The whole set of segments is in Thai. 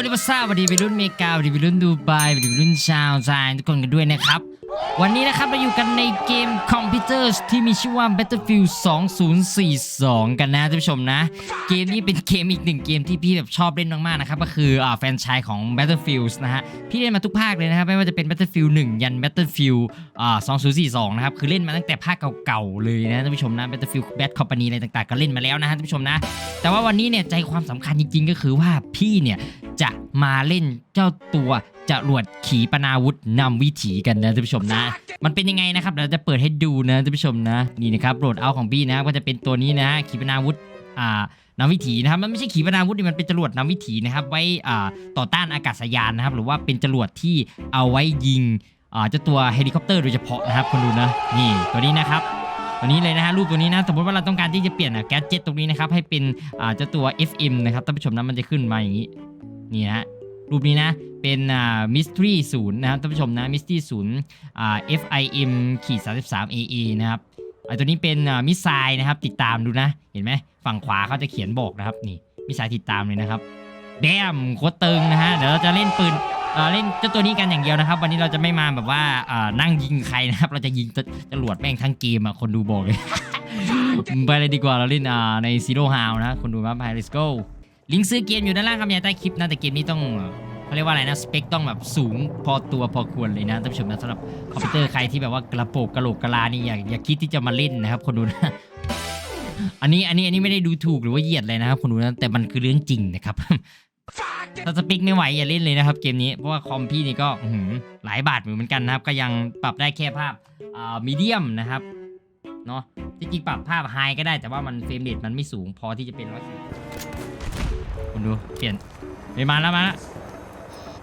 วันนี้มาทราบวัสดีไปรุ่นเมกาสวัสดีไปรุ่นดูไบวัสดีไปรุ่นชาวไทยทุกคนกันด้วยนะครับ วันนี้นะครับ เราอยู่กันในเกมคอมพิวเตอร์ที่มีชื่อว่า Battlefield 2042 กันนะท่านผู้ชมนะ เกมนี้เป็นเกมอีกหนึ่งเกมที่พี่แบบชอบเล่นมากๆนะครับ ก็คืออ่าแฟนชายของ Battlefield นะฮะ พี่เล่นมาทุกภาคเลยนะครับ ไม่ว่าจะเป็น Battlefield 1 ยัน Battlefield อ่า2042 นะครับ คือเล่นมาตั้งแต่ภาคเก่าๆเลยนะท่านผู้ชมนะ Battlefield Bad Company อะไรต่างๆ ก็เล่นมาแล้วนะฮะท่านผู้ชมนะ แต่ว่าวันนี้เนี่ยใจความสำคัญจริงๆ ก็คือว่าพี่เนี่ยจะมาเล่นเจ้าตัว จรวดขีปนาวุธนำวิถีกันนะท่านผู้ชมนะ มันเป็นยังไงนะครับเราจะเปิดให้ดูนะท่านผู้ชมนะนี่นะครับโหลดเอาของพี่นะก็จะเป็นตัวนี้นะขีปนาวุธอ่านำวิถีนะครับมันไม่ใช่ขีปนาวุธนี่มันเป็นจรวดนำวิถีนะครับ ไว้อ่าต่อต้านอากาศยานนะครับ หรือว่าเป็นจรวดที่เอาไว้ยิงอ่าเจ้าตัวเฮลิคอปเตอร์โดยเฉพาะนะครับคนดูนะนี่ตัวนี้นะครับตัวนี้เลยนะฮะรูปตัวนี้นะสมมติว่าเราต้องการที่จะเปลี่ยนแก๊สเจ็ตตรงนี้นะครับให้เป็นอ่าเจ้าตัว FM นะครับท่านผู้ชมนะมันจะขึ้นมาอย่างนี้นี่นะ รูปนี้นะ เป็นอ่า mystery ศูนย์นะครับท่านผู้ชมนะ mystery ศูนย์อ่า FIM ขีด33 AA นะครับไอตัวนี้เป็นอ่ามิสไซล์นะครับ ติดตามดูนะ เห็นไหมฝั่งขวาเขาจะเขียนบอกนะครับนี่มิสไซล์ติดตามเลยนะครับแดมโคตรตึงนะฮะเดี๋ยวเราจะเล่นปืนเอ่อเล่นเจ้าตัวนี้กันอย่างเดียวนะครับ วันนี้เราจะไม่มาแบบว่าอ่านั่งยิงใครนะครับ เราจะยิงจรวดแม่งทั้งเกมอะคนดูบอกเลย ไปเลยดีกว่าเราเล่นอ่าใน Zero How นะคนดูมาไป let's go ลิงก์ซื้อเกมอยู่ด้านล่างครับอย่าใต้คลิปนะแต่เกมนี้ต้องเขาเรียกว่าอะไรนะสเปคต้องแบบสูงพอตัวพอควรเลยนะท่านผู้ชมนะสำหรับคอมพิวเตอร์ใครที่แบบว่ากระโปงกระโหลกกระลานี่อย่าอย่าคิดที่จะมาเล่นนะครับคนดูนะอันนี้อันนี้อันนี้ไม่ได้ดูถูกหรือว่าเหยียดเลยนะครับคนดูนะแต่มันคือเรื่องจริงนะครับถ้าสปิกไม่ไหวอย่าเล่นเลยนะครับเกมนี้เพราะว่าคอมพี่นี่ก็หืหลายบาทเหมือนกันนะครับ ก็ยังปรับได้แค่ภาพอ่ามีเดียมนะครับเนาะจริงๆปรับภาพไฮก็ได้แต่ว่ามันเฟรมเรทมันไม่สูงพอที่จะเป็นร้อยสิบ คุณดูเปลี่ยนไปมาแล้วมาแล้ว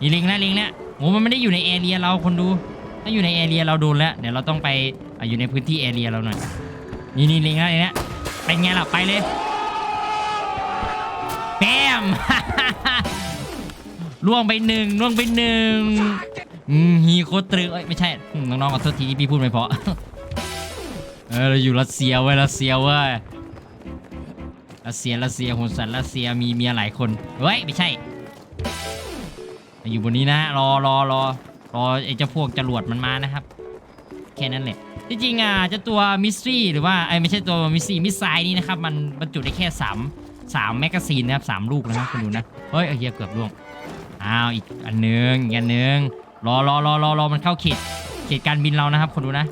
นี่ลิงนะลิงเนี่ยโหมันไม่ได้อยู่ในแอเรียเราคนดูถ้าอยู่ในแอเรียเราโดนแล้วเดี๋ยวเราต้องไปอยู่ในพื้นที่แอเรียเราหน่อยนี่นี่ลิงนะไอ้เนี่ยเป็นไงล่ะไปเลยแปมล่วงไปหนึ่งล่วงไปหนึ่งฮีโคตรตรึงเอ้ยไม่ใช่น้องๆขอโทษทีที่พี่พูดไม่เพราะเออเราอยู่รัสเซียเว้ยรัสเซียเว้ย รัสเซียรัสเซียคนสัตว์รัสเซียมีเมียหลายคนเฮ้ยไม่ใช่ อยู่บนนี้นะรอรอรอรอไอ้เจ้าพวกจรวดมันมานะครับ แค่นั้นแหละที่จริงอะเจ้าตัวมิสทรีหรือว่าไอ้ไม่ใช่ตัวมิสทรีมิสไซนี่นะครับมันบรรจุได้แค่สามสามแมกกาซีนนะครับสามลูกนะครับคุณดูนะเฮ้ยเฮียเกือบล่วงอ้าวอีกอันหนึงอีกอันหนึงรอรอรอรอรอมันเข้าเขตเขตการบินเรานะครับคุณดูนะ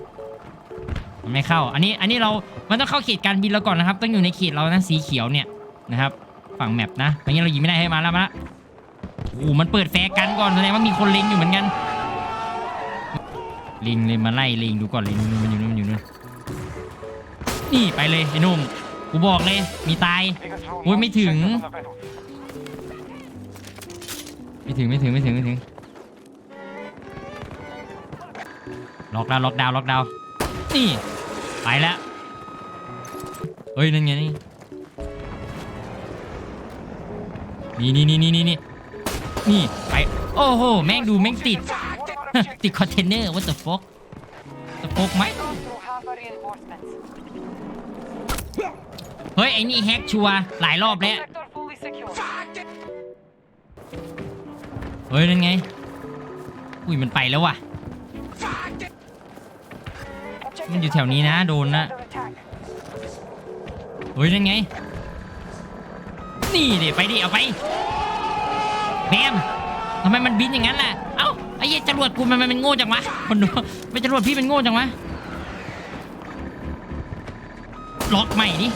ไม่เข้า อันนี้ อันนี้เรา มันต้องเข้าเขตการบินเราก่อนนะครับ ต้องอยู่ในเขตเรานะ สีเขียวเนี่ยนะครับ ฝั่งแมปนะไม่งั้เรายิงไม่ได้ให้มาแล้วมาละโอ้โหมันเปิดแฟร์กันก่อนแสดงว่ามีคนเล็งอยู่เหมือนกัน ลิงเลยมาไล่ลิงดูก่อนลิงมันอยู่นู่นมันอยู่นู่นนี่ไปเลยไอ้นุ่ม กูบอกเลย มีตายโอ้ยไม่ถึง ไม่ถึงไม่ถึงไม่ถึงไม่ถึง ล็อกดาวล็อกดาวล็อกดาวนี่ ไปแล้วเฮ้ยนั่นไงนี่นี่นี่นี่นี่นี่นี่ไปโอ้โหแม่งดูแม่งติด ติดคอนเทนเนอร์ what the fuck the fuck ไหมเฮ้ยไอ้นี่แฮกชัวร์หลายรอบแล้วเฮ้ยนั่นไงอุ้ยมันไปแล้วว่ะ มันอยู่แถวนี้นะโดนนะเฮ้ยนั่นไง นี่เดี๋ยวไปดิเอาไปแบมทำไมมันบินอย่างนั้นล่ะ เอ้าไอ้เหี้ยจรวดกูมันมันโง่จังวะคนดูไม่จรวดพี่มันโง่จังวะล็อกใหม่ดิ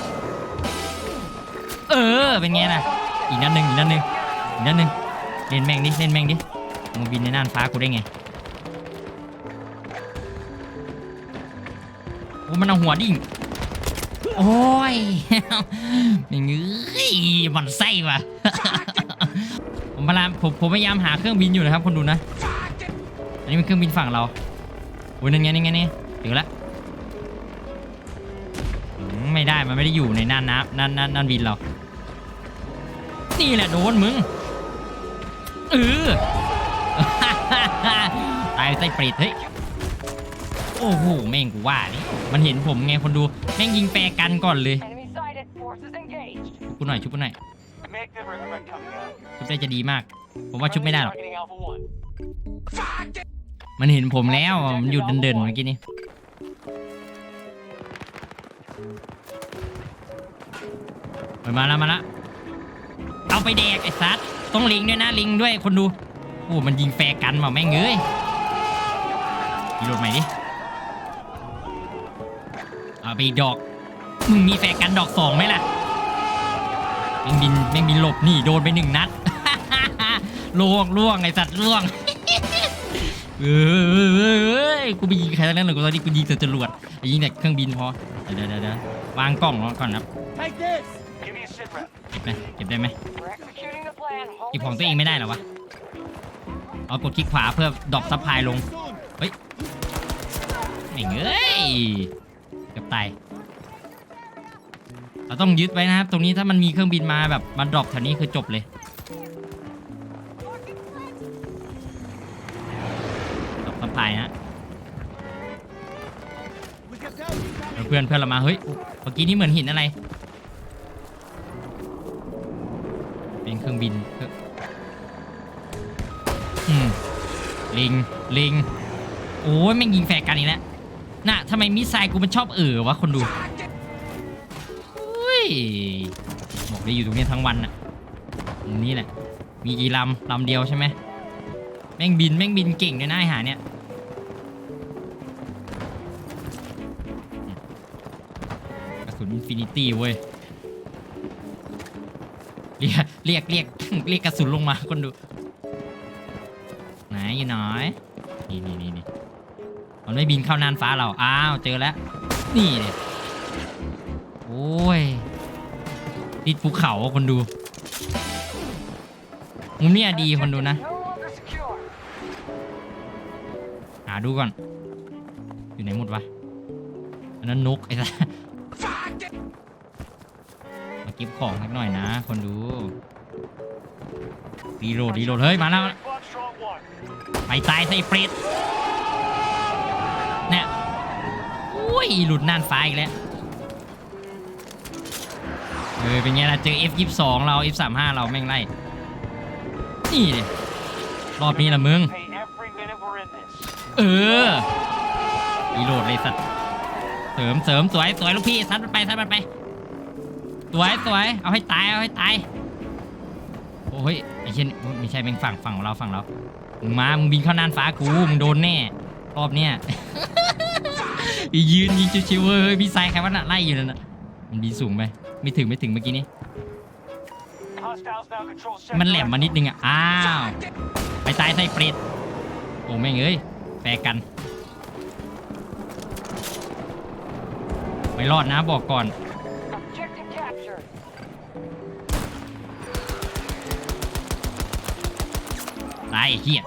เออเป็นไงล่ะอีกนัดหนึ่งอีกนัดหนึ่งอีกนัดหนึ่งเล่นแม่งดิเล่นแม่งดิมึงบินในน่านฟ้ากูได้ไง อ้มันเอาหัวดิ่ง โอ้ยไม่งเอ้ยมันไส้ว่ะ ผมพยายามผมผมพยายามหาเครื่องบินอยู่นะครับคนดูนะ อันนี้เป็นเครื่องบินฝั่งเราโอ้ยนั่นไงนั่นไงนี่เดี๋ยวละไม่ได้มันไม่ได้อยู่ในน่านน้ำน่านน่านน่านบินเรา นี่แหละโดนมึงเออตายไส้ปรตเฮ้ย โอ้โหแม่งกูว่านี่มันเห็นผมไงคนดูแม่งยิงแฟร์กันก่อนเลยชุบกูหน่อยชุบกูหน่อยชุบได้จะดีมาก ผมว่าชุบไม่ได้หรอก Targeting Alpha 1. มันเห็นผมแล้วมันหยุดเดินๆเมื่อกี้นี้มาแล้วมาแล้วเอาไปแดกไอ้ซัดต้องลิงด้วยนะลิงด้วยคนดูโอ้มันยิงแฟร์กันมาแม่งเอ้ยรีโหลดใหม่ดิ เอาไปดอก มึงมีแฟร์กันดอกสองไหมล่ะแม่งบินแม่งบินหลบนี่โดนไปหนึ่งนัดล่วงล่วงไอสัตว์ล่วงเอ้ยกูไปยิงใครทั้งนั้นเลยกูตอนนี้กูยิงแต่จรวดยิงแต่เครื่องบินพอเดี๋ยวเดี๋ยวเดี๋ยวางกล้องก่อนครับเก็บไหมเก็บได้ไหมเก็บของตัวเองไม่ได้หรอวะเอากดคลิกขวาเพื่อดรอปซัพพลายลงเฮ้ยไม่เงย เกือบตายเราต้องยึดไว้นะครับ ตรงนี้ถ้ามันมีเครื่องบินมาแบบมันดรอปแถวนี้คือจบเลย ดรอปซัพพลายฮะเพื่อนเพื่อนเรามา เฮ้ย เมื่อกี้นี้เหมือนหินอะไร เป็นเครื่องบินอืมลิง ลิง โอ้ยแม่งยิงแฟร์กันอีกแล้ว น่ะทำไมมิสไซล์กูมันชอบเอ่อวะคนดูอุ้ยบอกได้อยู่ตรงนี้ทั้งวันน่ะนี้แหละ มีกี่ลำลำเดียวใช่ไหมแม่งบินแม่งบินเก่งด้วยนะไอหาเนี่ยกระสุนอินฟินิตี้เว้ยเรียกเรียกเรียกเรียกกระสุนลงมาคนดูไหนอยู่หน่อยนี่นี่นี่นี่ มันไม่บินเข้าน่านฟ้าเรา อ้าว เจอแล้ว นี่เลยโอ้ยติดภูเขาคนดู มุมเนี้ยดีคนดูนะ หาดูก่อน อยู่ไหนหมดวะ อันนั้นนกไอ้สัสมาเก็บของสักหน่อยนะ คนดูรีโหลดรีโหลดเฮ้ย มาแล้ว ไปตายใส่เปรต อุ้ย หลุดน่านฟ้าอีกแล้ว เออ เป็นไงล่ะ เจอ F22 เรา F35 เราแม่งไล่ นี่ดิรอบนี้ละมึง Pay every minute we're in this. เออรีโหลดเลยสัตว์ เสริมเสริมสวยสวยลูกพี่ซัดมันไปซัดมันไป สวยสวยเอาให้ตายเอาให้ตาย โอ้ยไอ้เช่นไม่ใช่เป็นฝั่งฝั่งของเราฝั่งเรา มึงมา มึงบินเข้าน่านฟ้ากู มึงโดนแน่ รอบเนี้ยอี ยืนยิงชิวๆเว้ยพี่ไซใครวะน่ะไล่อยู่นั่นน่ะมันบินสูงไปไม่ถึงไม่ถึงเมื่อกี้นี้ มันแหลมมานิดนึงอะ อ้าว ไปตายใส่เปรตโอ้แม่งเอ้ยแฟกัน ไม่รอดนะบอกก่อน ตายไอ้เหี้ย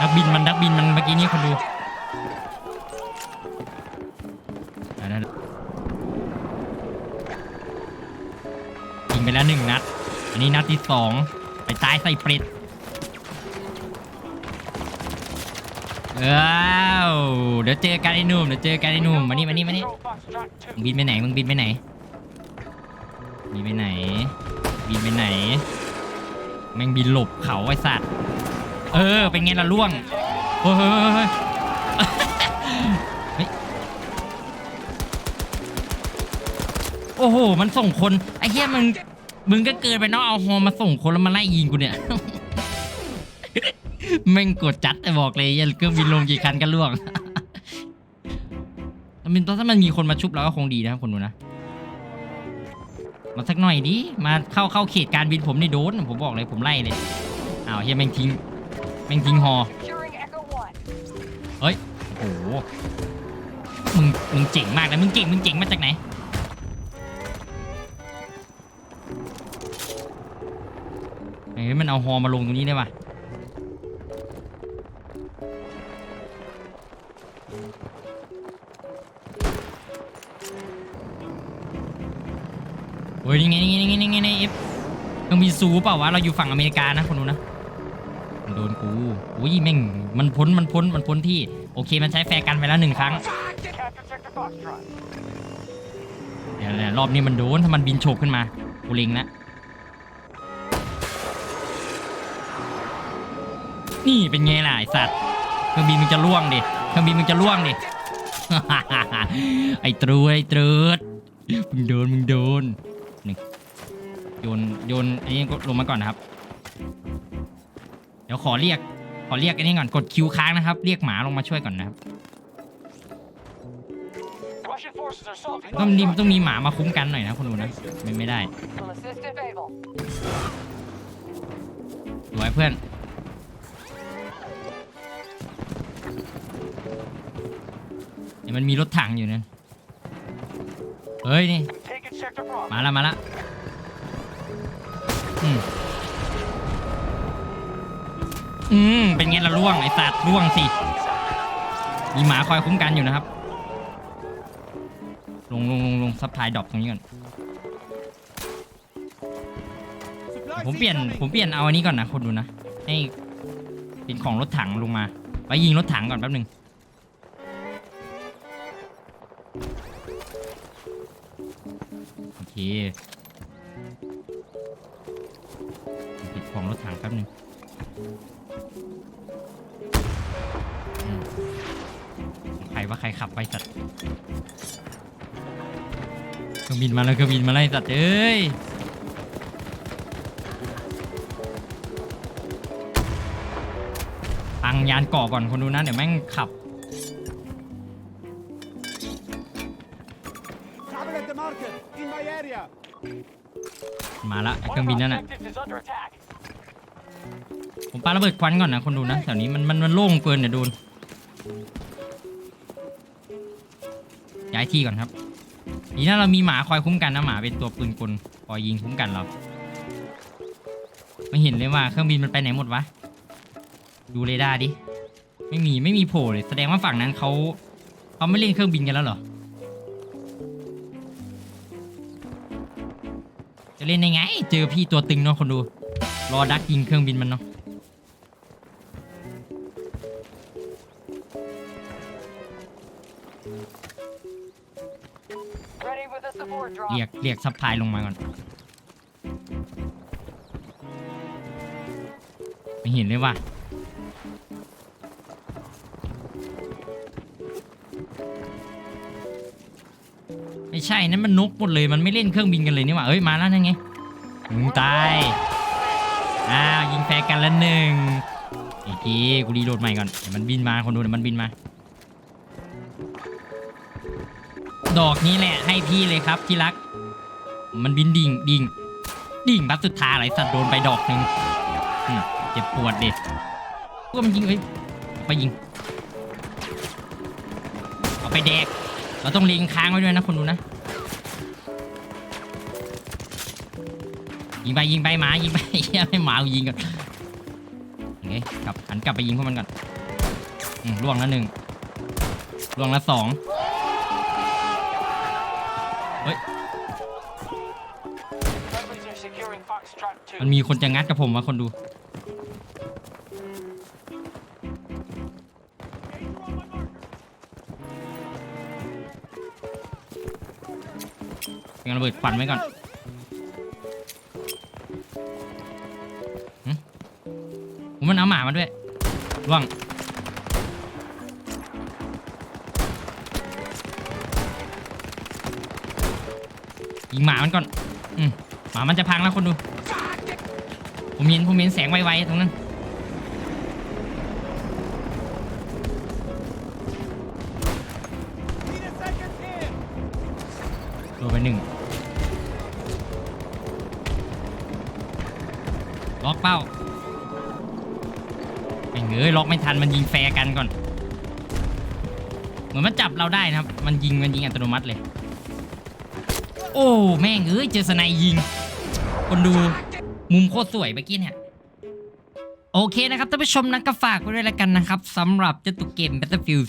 นักบินมันนักบินมันเมื่อกี้นี้คนดู ไปแล้วหนึ่งนัด อันนี้นัดที่สองไปตายใส่เปรตเอ้าเดี๋ยวเจอกันไอ้หนุ่มเดี๋ยวเจอกันไอ้หนุ่มมานี่มานี่มานี่มึงบินไปไหนมึงบินไปไหนบินไปไหน บินไปไหน แม่งบินหลบเขาไอ้สัตว์เออเป็นไงล่ะล่วงเฮ้ยโอ้โห มันส่งคน ไอ้เหี้ยมึง มึงก็เกินไปเนาะเอาฮอมาส่งคนแล้วมาไล่ยิงกูเนี่ย แม่งกดจัดไอ้บอกเลยยันเครื่องบินลงกี่คันก็ล่วงมันเป็นถ้ามันมีคนมาชุบเราก็คงดีนะครับคนดูนะ มาสักหน่อยดิ มาเข้าเข้าเขตการบินผมนี่โดน ผมบอกเลยผมไล่เลย อ้าวเฮียแม่งทิ้ง แม่งทิ้งฮอ เฮ้ย โอ้โห มึงมึงเจ๋งมากนะมึงเก่งมึงเจ๋งมาจากไหน เฮ้ยมันเอาฮอมาลงตรงนี้ได้ปะโอ้ยนี่ไงนี่ไงนี่ไงนี่ไงนี่ไงเอฟต้องมีซูเปล่าวะเราอยู่ฝั่งอเมริกานะคนดูนะมันโดนกูอุ้ยแม่งมันพ้นมันพ้นมันพ้นที่โอเคมันใช้แฟร์กันไปแล้วหนึ่งครั้ง Capture sector Foxtrot. เดี๋ยวๆรอบนี้มันโดนถ้ามันบินโฉบขึ้นมากูเล็งแล้ว นี่เป็นไงล่ะไอสัตว์เครื่องบินมึงจะล่วงดิเครื่องบินมึงจะล่วงดิ ไอ้ตรูไอ้ตรูดมึงโดนมึงโดนหนึ่งโยนโยนอันนี้ลงมาก่อนนะครับ เดี๋ยวขอเรียก ขอเรียกอันนี้ก่อนกดคิวค้างนะครับ เรียกหมาลงมาช่วยก่อนนะครับ Russian forces are assaulting ต้อง both มี fronts. ต้องมีหมามาคุ้มกันหน่อยนะคุณดูนะไม่ไม่ได้ Will assist if able. สวยเพื่อน เดี๋ยมันมีรถถังอยู่นะเฮ้ยนี่ มาละมาละอืมอืมเป็นไงละล่วงไอ้สัตว์ล่วงสิ มีหมาคอยคุ้มกันอยู่นะครับ ลงลงลงลงซัพพายดรอปตรงนี้ก่อน ผมเปลี่ยนผมเปลี่ยนเอาอันนี้ก่อนนะคนดูนะ ให้เป็นของรถถังลงมา ไปยิงรถถังก่อนแป๊บหนึ่ง โอเคปิดของรถถังแป๊บหนึ่งใครว่าใครขับไปสัตว์เครื่องบินมาแล้วเครื่องบินมาไล่สัตว์เอ้ยพังยานเกาะก่อนคนดูนะเดี๋ยวแม่งขับ มาละไอ้เครื่องบินนั่นน่ะ ผมปาระเบิดควันก่อนนะคนดูนะแถวนี้มันมันมันโล่งเกินเดี๋ยวโดนย้ายที่ก่อนครับดีนะเรามีหมาคอยคุ้มกันนะหมาเป็นตัวปืนกลคอยยิงคุ้มกันเราไม่เห็นเลยว่าเครื่องบินมันไปไหนหมดวะดูเรดาร์ดิไม่มีไม่มีโผล่เลยแสดงว่าฝั่งนั้นเขาเขาไม่เล่นเครื่องบินกันแล้วเหรอ เล่นยังไง เจอพี่ตัวตึงเนาะคนดู รอดักยิงเครื่องบินมันเนาะเรียกเรียกซัพพลายลงมาก่อนไม่เห็นเลยว่ะ ไม่ใช่นั่นมันนกหมดเลยมันไม่เล่นเครื่องบินกันเลยนี่หว่าเอ้ยมาแล้วนั่นไงมึงตายอ้าวยิงแฟร์กันแล้วหนึ่งไอ้กี้กูรีโหลดใหม่ก่อนเดี๋ยวมันบินมาคนดูเดี๋ยวมันบินมา ดอกนี้แหละให้พี่เลยครับที่รัก มันบินดิ่งดิ่งดิ่งบัสสุดท้ายไรสัตว์โดนไปดอกหนึ่งอืมเจ็บปวดเด็ดพวกมันยิงเอ้ยไปยิงเอาไปแดก เราต้องล็งค้างไว้ด้วยนะคนดูนะยิงไปยิงไปหมายิงไปเหี้ยให้หมายิงก่อนโอเคกลับหันกลับไปยิงพวกมันก่อนอืมล่วงละหนึ่งล่วงละสอง Friendlies are securing Foxtrot 2. มันมีคนจะงัดกับผมวะคนดู เป็นระเบิดควันไว้ก่อนหึผมมันเอาหมามาด้วยร่วงยิงหมามันก่อน อืมหมามันจะพังแล้วคนดู ผมเห็นผมเห็นแสงไวๆตรงนั้น Need a second here. โดนไปหนึ่ง ล็อกเป้าไอ้เงยล็อกไม่ทันมันยิงแฟร์กันก่อน เหมือนมันจับเราได้นะครับ มันยิงมันยิงอัตโนมัติเลย โอ้แม่งเอ้ยเจอสไนยิง คนดูมุมโคตรสวยเมื่อกี้เนี่ยโอเคนะครับท่านผู้ชมนะก็ฝากไว้ด้วยแล้วกันนะครับสำหรับเจ้าตัวเกม Battlefield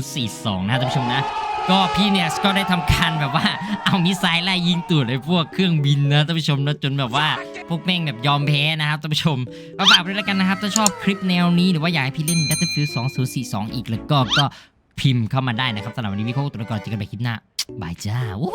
2042 นะท่านผู้ชมนะ ก็พี่เนี่ยก็ได้ทำการแบบว่าเอามิสไซล์ไล่ยิงตูดไอ้พวกเครื่องบินนะท่านผู้ชมนะจนแบบว่าพวกแม่งแบบยอมแพ้นะครับท่านผู้ชมก็ฝากไว้ด้วยแล้วกันนะครับ ถ้าชอบคลิปแนวนี้หรือว่าอยากให้พี่เล่น Battlefield 2042 อีกแล้วก็ก็พิมพ์เข้ามาได้นะครับสำหรับวันนี้พี่โคตัวก่อนเจอกันใหม่คลิปหน้าบายจ้าวู้